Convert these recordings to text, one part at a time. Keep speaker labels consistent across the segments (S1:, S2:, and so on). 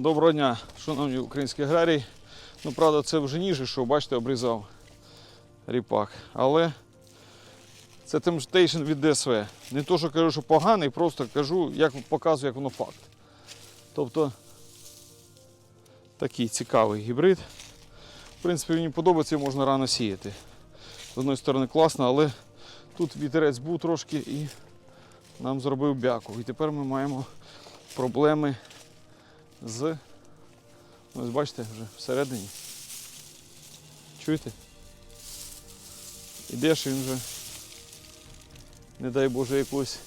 S1: Доброго дня, шановні українські аграрії. Ну, правда, це вже ніж, що, бачите, обрізав ріпак. Але це Temptation від ДСВ. Не то, що кажу, що поганий, просто кажу, як показую, як воно факт. Тобто такий цікавий гібрид. В принципі, мені подобається, його можна рано сіяти. З одної сторони класно, але тут вітерець був трошки і нам зробив бяку. І тепер ми маємо проблеми з. Ось бачите, вже всередині. Чуєте? Ідеш він вже, не дай Боже, якогось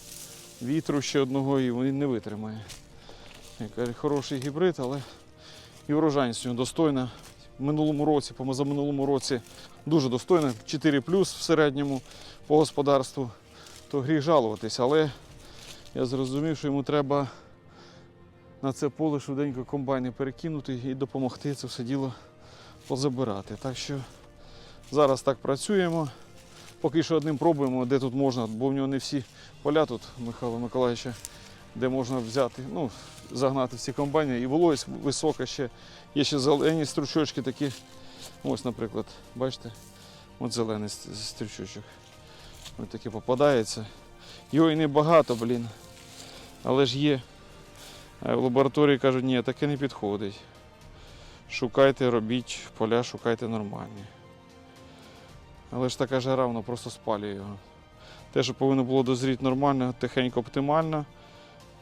S1: вітру ще одного і він не витримає. Хороший гібрид, але і врожайність у нього достойна. В минулому році, по минулому році дуже достойна, 4 плюс в середньому по господарству, то гріх жалуватись, але я зрозумів, що йому треба на це поле швиденько комбайни перекинути і допомогти це все діло позабирати. Так що зараз так працюємо. Поки що одним пробуємо, де тут можна, бо в нього не всі поля тут Михайла Миколаївича, де можна взяти, ну, загнати всі комбайни. І вологість висока ще. Є ще зелені стручочки такі. Ось, наприклад, бачите, от зелений с- стручочок. Ось таке попадається. Його і небагато, блін. Але ж є. А в лабораторії кажуть, ні, таке не підходить. Шукайте, робіть поля, шукайте нормальні. Але ж така жара, воно просто спалює його. Те, що повинно було дозріти нормально, тихенько, оптимально,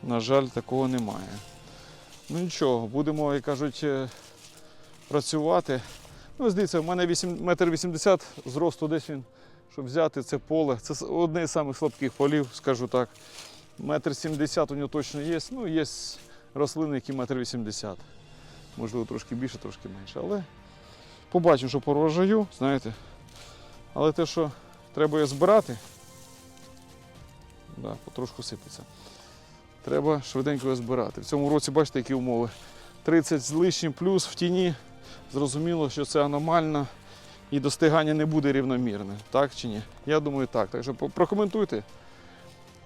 S1: на жаль, такого немає. Ну нічого, будемо, як кажуть, е, працювати. Ну, здається, в мене 8, метр 80 зросту десь він, щоб взяти це поле. Це одне з самих слабких полів, скажу так. Метр 70 у нього точно є. Ну, є рослини, які метр 80. Можливо, трошки більше, трошки менше. Але побачимо, що по врожаю, знаєте. Але те, що треба його збирати, да, потрошку сипеться. Треба швиденько його збирати. В цьому році бачите, які умови. 30 з лишнім плюс в тіні. Зрозуміло, що це аномально і достигання не буде рівномірне. Так чи ні? Я думаю, так. Так що прокоментуйте.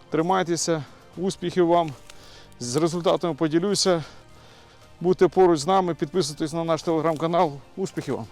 S1: Тримайтеся, успіхів вам. З результатами поділюся. Будьте поруч з нами, підписуйтесь на наш телеграм-канал. Успіхів вам!